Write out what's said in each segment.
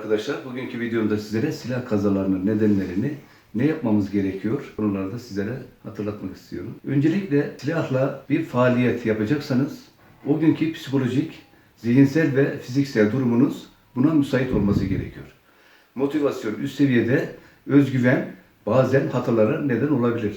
arkadaşlar. Bugünkü videomda sizlere silah kazalarının nedenlerini, ne yapmamız gerekiyor konularda sizlere hatırlatmak istiyorum. Öncelikle silahla bir faaliyet yapacaksanız o günkü psikolojik, zihinsel ve fiziksel durumunuz buna müsait olması gerekiyor. Motivasyon üst seviyede, özgüven bazen hatalara neden olabilir.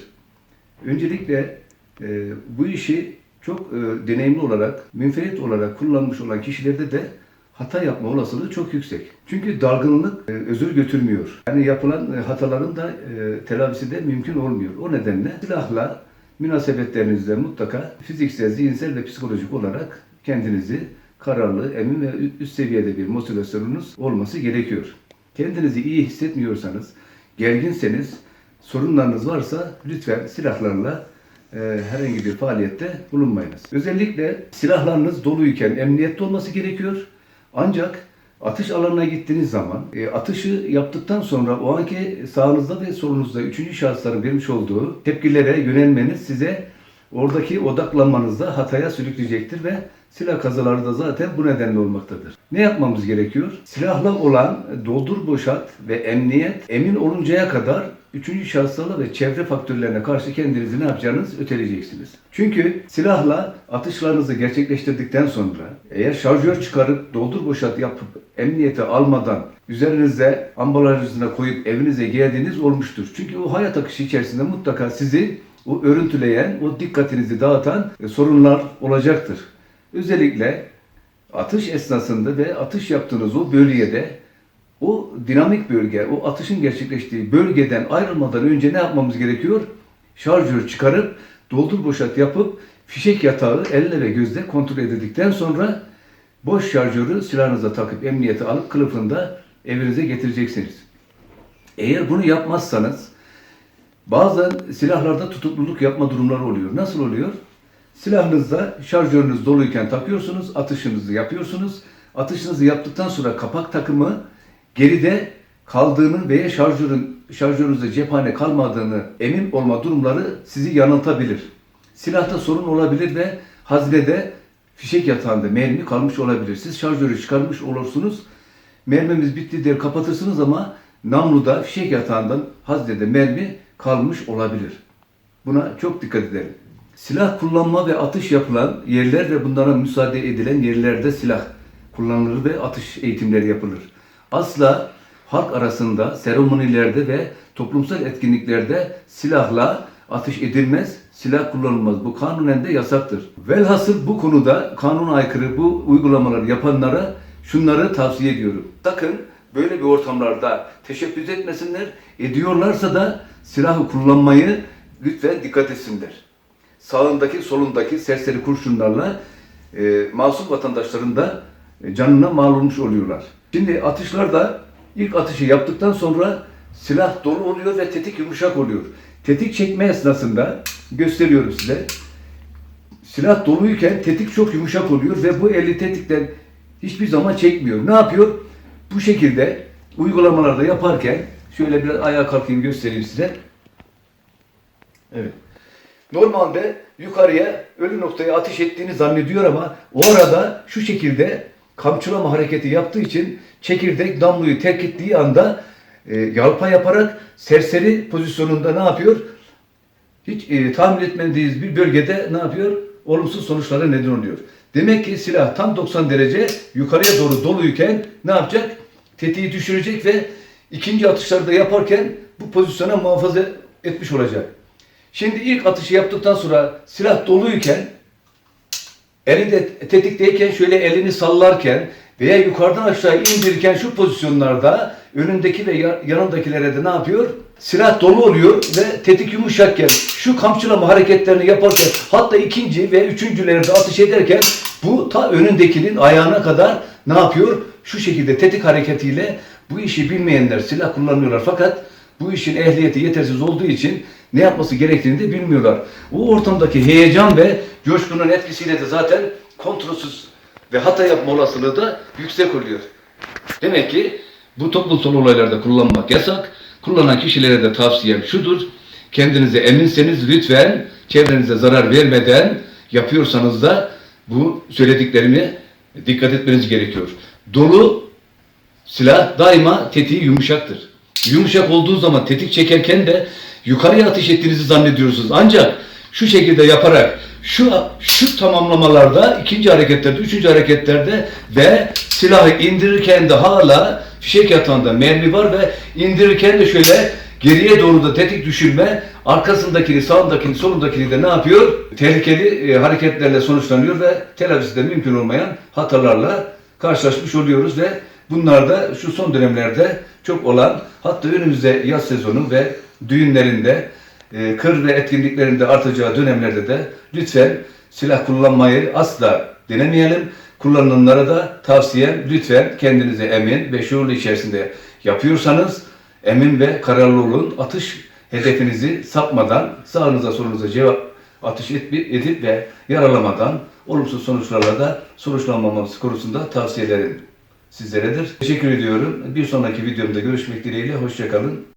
Öncelikle e, bu işi çok e, deneyimli olarak, münferit olarak kullanmış olan kişilerde de hata yapma olasılığı çok yüksek. Çünkü dalgınlık e, özür götürmüyor. Yani yapılan e, hataların da e, telafisi de mümkün olmuyor. O nedenle silahla münasebetlerinizde mutlaka fiziksel, zihinsel ve psikolojik olarak kendinizi kararlı, emin ve üst seviyede bir motivasyonunuz olması gerekiyor. Kendinizi iyi hissetmiyorsanız, gerginseniz, sorunlarınız varsa lütfen silahlarla e, herhangi bir faaliyette bulunmayınız. Özellikle silahlarınız doluyken emniyette olması gerekiyor. Ancak atış alanına gittiğiniz zaman e, atışı yaptıktan sonra o anki sağınızda ve solunuzda üçüncü şahısların vermiş olduğu tepkilere yönelmeniz size oradaki odaklanmanızda hataya sürükleyecektir ve silah kazaları da zaten bu nedenle olmaktadır. Ne yapmamız gerekiyor? Silahla olan doldur boşalt ve emniyet emin oluncaya kadar üçüncü şahıslarla ve çevre faktörlerine karşı kendinizi ne yapacağınız öteleyeceksiniz. Çünkü silahla atışlarınızı gerçekleştirdikten sonra eğer şarjör çıkarıp doldur boşalt yapıp emniyete almadan üzerinize ambalajınıza koyup evinize geldiğiniz olmuştur. Çünkü o hayat akışı içerisinde mutlaka sizi o örüntüleyen, o dikkatinizi dağıtan e, sorunlar olacaktır. Özellikle atış esnasında ve atış yaptığınız o bölgede o dinamik bölge, o atışın gerçekleştiği bölgeden ayrılmadan önce ne yapmamız gerekiyor? Şarjör çıkarıp doldur boşalt yapıp fişek yatağı elle ve gözle kontrol edildikten sonra boş şarjörü silahınıza takıp emniyete alıp kılıfında evinize getireceksiniz. Eğer bunu yapmazsanız bazen silahlarda tutukluluk yapma durumları oluyor. Nasıl oluyor? Silahınızda şarjörünüz doluyken takıyorsunuz, atışınızı yapıyorsunuz. Atışınızı yaptıktan sonra kapak takımı geride kaldığını veya şarjörün şarjörünüzde cephane kalmadığını emin olma durumları sizi yanıltabilir. Silahta sorun olabilir ve haznede fişek yatağında mermi kalmış olabilir. Siz şarjörü çıkarmış olursunuz. Mermimiz bitti diye kapatırsınız ama namluda fişek yatağından haznede mermi kalmış olabilir. Buna çok dikkat edelim. Silah kullanma ve atış yapılan yerler ve bunlara müsaade edilen yerlerde silah kullanılır ve atış eğitimleri yapılır. Asla halk arasında, seremonilerde ve toplumsal etkinliklerde silahla atış edilmez, silah kullanılmaz. Bu kanunen de yasaktır. Velhasıl bu konuda kanuna aykırı bu uygulamaları yapanlara şunları tavsiye ediyorum. Sakın böyle bir ortamlarda teşebbüs etmesinler. Ediyorlarsa da silahı kullanmayı lütfen dikkat etsinler. Sağındaki solundaki serseri kurşunlarla e, masum vatandaşların da e, canına mal olmuş oluyorlar. Şimdi atışlarda ilk atışı yaptıktan sonra silah dolu oluyor ve tetik yumuşak oluyor. Tetik çekme esnasında gösteriyorum size. Silah doluyken tetik çok yumuşak oluyor ve bu eli tetikten hiçbir zaman çekmiyor. Ne yapıyor? Bu şekilde uygulamalarda yaparken şöyle biraz ayağa kalkayım göstereyim size. Evet. Normalde yukarıya ölü noktaya ateş ettiğini zannediyor ama o arada şu şekilde kamçılama hareketi yaptığı için çekirdek damluyu terk ettiği anda e, yalpa yaparak serseri pozisyonunda ne yapıyor? Hiç e, tahmin etmediğiniz bir bölgede ne yapıyor? Olumsuz sonuçlara neden oluyor. Demek ki silah tam 90 derece yukarıya doğru doluyken ne yapacak? Tetiği düşürecek ve ikinci atışlarda yaparken bu pozisyona muhafaza etmiş olacak. Şimdi ilk atışı yaptıktan sonra silah doluyken elinde tetikteyken şöyle elini sallarken veya yukarıdan aşağı indirirken şu pozisyonlarda önündeki ve ya- yanındakilere de ne yapıyor? Silah dolu oluyor ve tetik yumuşakken şu kamçılama hareketlerini yaparken hatta ikinci ve üçüncülerde atış ederken bu ta önündekinin ayağına kadar ne yapıyor? Şu şekilde tetik hareketiyle bu işi bilmeyenler silah kullanıyorlar fakat bu işin ehliyeti yetersiz olduğu için ne yapması gerektiğini de bilmiyorlar. O ortamdaki heyecan ve coşkunun etkisiyle de zaten kontrolsüz ve hata yapma olasılığı da yüksek oluyor. Demek ki bu toplumsal olaylarda kullanmak yasak. Kullanan kişilere de tavsiyem şudur. Kendinize eminseniz lütfen çevrenize zarar vermeden yapıyorsanız da bu söylediklerimi dikkat etmeniz gerekiyor. Dolu Silah daima tetiği yumuşaktır. Yumuşak olduğu zaman tetik çekerken de yukarıya ateş ettiğinizi zannediyorsunuz. Ancak şu şekilde yaparak şu şu tamamlamalarda ikinci hareketlerde, üçüncü hareketlerde ve silahı indirirken de hala fişek yatağında mermi var ve indirirken de şöyle geriye doğru da tetik düşürme arkasındakini, sağındakini, solundakini de ne yapıyor? Tehlikeli e, hareketlerle sonuçlanıyor ve telafisi de mümkün olmayan hatalarla karşılaşmış oluyoruz ve bunlar da şu son dönemlerde çok olan hatta önümüzde yaz sezonu ve düğünlerinde e, kır ve etkinliklerinde artacağı dönemlerde de lütfen silah kullanmayı asla denemeyelim. Kullananlara da tavsiyem lütfen kendinize emin ve şuurlu içerisinde yapıyorsanız emin ve kararlı olun. Atış hedefinizi sapmadan sağınıza solunuza cevap atış edip ve yaralamadan olumsuz sonuçlarla da sonuçlanmaması konusunda tavsiyelerim sizleredir. Teşekkür ediyorum. Bir sonraki videomda görüşmek dileğiyle. Hoşçakalın.